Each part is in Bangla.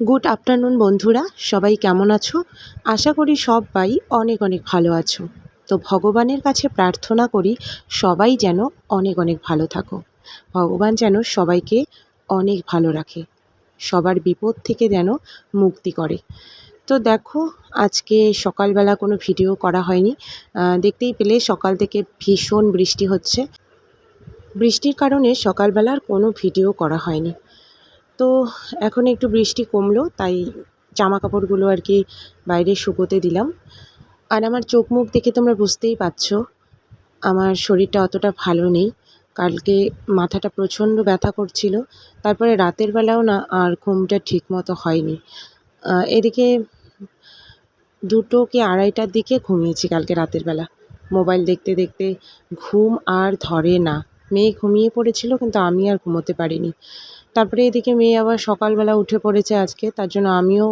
গুড আফটারনুন বন্ধুরা, সবাই কেমন আছো? আশা করি সবাই অনেক অনেক ভালো আছো। তো ভগবানের কাছে প্রার্থনা করি সবাই যেন অনেক অনেক ভালো থাকো। ভগবান যেন সবাইকে অনেক ভালো রাখে। সবার বিপদ থেকে যেন মুক্তি করে। তো দেখো, আজকে সকালবেলা কোনো ভিডিও করা হয়নি। দেখতেই পেলে সকাল থেকে ভীষণ বৃষ্টি হচ্ছে। বৃষ্টির কারণে সকালবেলার কোনো ভিডিও করা হয়নি। তো এখন একটু বৃষ্টি কমলো, তাই জামা কাপড়গুলো আর কি বাইরে শুকোতে দিলাম। আর আমার চোখ মুখ দেখে তোমরা বুঝতেই পারছ, আমার শরীরটা অতটা ভালো নেই। কালকে মাথাটা প্রচণ্ড ব্যথা করছিল, তারপরে রাতের বেলাও না আর ঘুমটা ঠিক মতো হয়নি এদিকে দুটো কি আড়াইটার দিকে ঘুমিয়েছি কালকে রাতের বেলা। মোবাইল দেখতে দেখতে ঘুম আর ধরে না। মেয়ে ঘুমিয়ে পড়েছিল, কিন্তু আমি আর ঘুমোতে পারিনি। তারপরে এদিকে মেয়ে আবার সকালবেলা উঠে পড়েছে আজকে, তার জন্য আমিও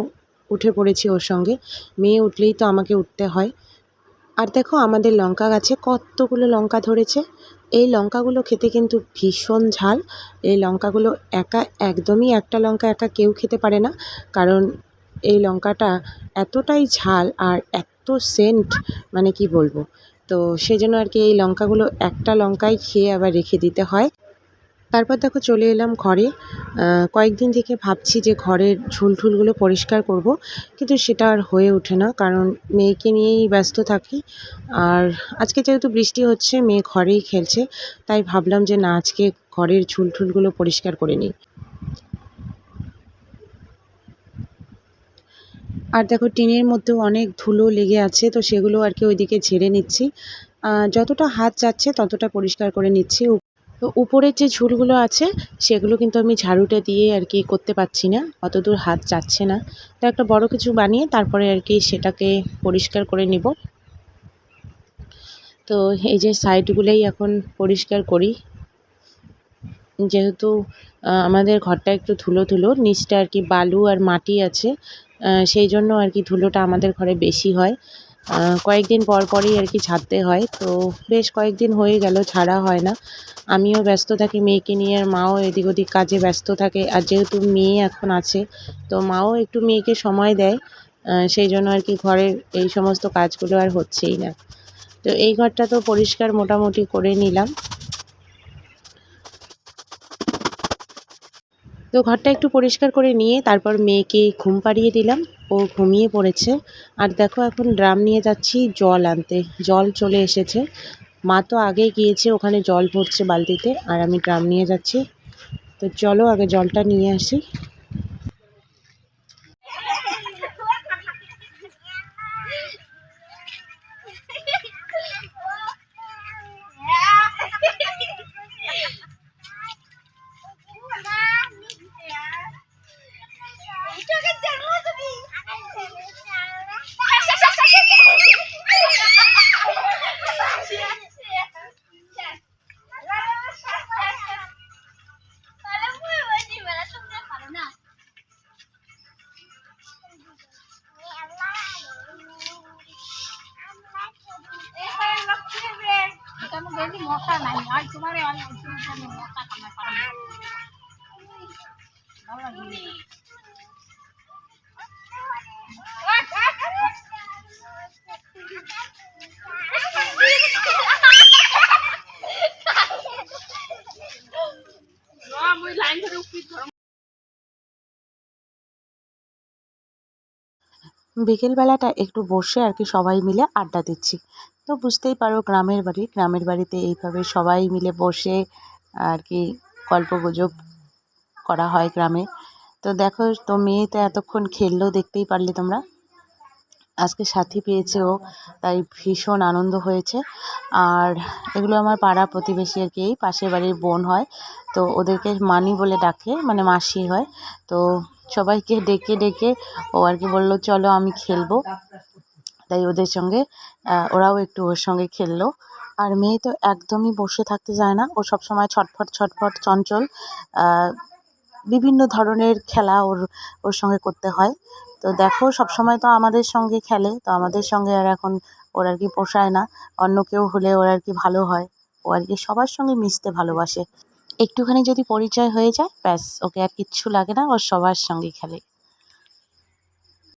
উঠে পড়েছি ওর সঙ্গে। মেয়ে উঠলেই তো আমাকে উঠতে হয়। আর দেখো আমাদের লঙ্কা গাছে কতগুলো লঙ্কা ধরেছে। এই লঙ্কাগুলো খেতে কিন্তু ভীষণ ঝাল। এই লঙ্কাগুলো একা, একদমই একটা লঙ্কা একা কেউ খেতে পারে না। কারণ এই লঙ্কাটা এতটাই ঝাল আর এত সেন্ট মানে কি বলব? তো সেই জন্য আর কি এই লঙ্কাগুলো একটা লঙ্কাই খেয়ে আবার রেখে দিতে হয়। তারপর দেখো চলে এলাম ঘরে। কয়েকদিন থেকে ভাবছি যে ঘরের ঝুল ঠুলগুলো পরিষ্কার করব, কিন্তু সেটা আর হয়ে ওঠে না, কারণ মেয়েকে নিয়েই ব্যস্ত থাকি। আর আজকে যেহেতু বৃষ্টি হচ্ছে, মেয়ে ঘরেই খেলছে, তাই ভাবলাম যে না, আজকে ঘরের ঝুল ঠুলগুলো পরিষ্কার করে নিই। আর দেখো, টিনের মধ্যেও অনেক ধুলো লেগে আছে, তো সেগুলো আর কি ওইদিকে ঝেড়ে নিচ্ছি। যতটা হাত যাচ্ছে ততটা পরিষ্কার করে নিচ্ছি। তো উপরের যে ঝুলগুলো আছে, সেগুলো কিন্তু আমি ঝাড়ুটা দিয়ে আর কি করতে পারছি না অত দূর হাত যাচ্ছে না। তো একটা বড় কিছু বানিয়ে তারপরে আর কি সেটাকে পরিষ্কার করে নিব। তো এই যে সাইডগুলোই এখন পরিষ্কার করি। যেহেতু আমাদের ঘরটা একটু ধুলো ধুলো, নিচটা আর কি বালু আর মাটি আছে সেই জন্য আর কি ধুলোটা আমাদের ঘরে বেশি হয়। কয়েকদিন পর পরই আর কি ছাড়তে হয়, তো বেশ কয়েকদিন হয়ে গেল ছাড়া হয় না। আমিও ব্যস্ত থাকি, মেয়েকে নিয়ে আর মাও এদিক ওদিক কাজে ব্যস্ত থাকে, আর যেহেতু মেয়ে এখন আছে, তো মাও একটু মেয়েকে সময় দেয় সেই জন্য আর কি ঘরের এই সমস্ত কাজগুলো আর হচ্ছেই না। তো এই ঘরটা তো পরিষ্কার মোটামুটি করে নিলাম। তো ঘরটা একটু পরিষ্কার করে নিয়ে তারপর মেয়েকে ঘুম পাড়িয়ে দিলাম। ও ঘুমিয়ে পড়েছে। আর দেখো এখন ড্রাম নিয়ে যাচ্ছি জল আনতে। জল চলে এসেছে। মা তো আগে গিয়েছে ওখানে জল ভরছে বালতিতে। আর আমি ড্রাম নিয়ে যাচ্ছি। তো চলো আগে জলটা নিয়ে আসি। মশা নাই আর তোমার মশা কামড় পারে ভালো লাগে বিকেলবেলাটা একটু বসে আর কি সবাই মিলে আড্ডা দিচ্ছি। তো বুঝতেই পারো গ্রামের বাড়ি, গ্রামের বাড়িতে এইভাবে সবাই মিলে বসে আর কি গল্পগুজব করা হয় গ্রামে। তো দেখো, তো মেয়ে তো এতক্ষণ খেললেও দেখতেই পারলে তোমরা। আজকে সাথী পেয়েছে ও, তাই ভীষণ আনন্দ হয়েছে। আর এগুলো আমার পাড়া প্রতিবেশী আর কি পাশের বাড়ির বোন হয়। তো ওদেরকে মানি বলে ডাকে মানে মাসি হয়। তো সবাইকে ডেকে ডেকে ও আর কি বলল, চলো আমি খেলব। তাই ওদের সঙ্গে ওরাও একটু ওর সঙ্গে খেললো। আর মেয়ে তো একদমই বসে থাকতে চায় না। ও সবসময় ছটফট ছটফট, চঞ্চল বিভিন্ন ধরনের খেলা ওর ওর সঙ্গে করতে হয়। তো দেখো, সবসময় তো আমাদের সঙ্গে খেলে, তো আমাদের সঙ্গে আর এখন ওর আর কি পোষায় না। অন্য কেউ হলে ওর আর কি ভালো হয়। ও আর কি সবার সঙ্গে মিশতে ভালোবাসে। একটুখানি যদি পরিচয় হয়ে যায়, ব্যাস, ওকে আর কিচ্ছু লাগে না ওর সবার সঙ্গে খেলে।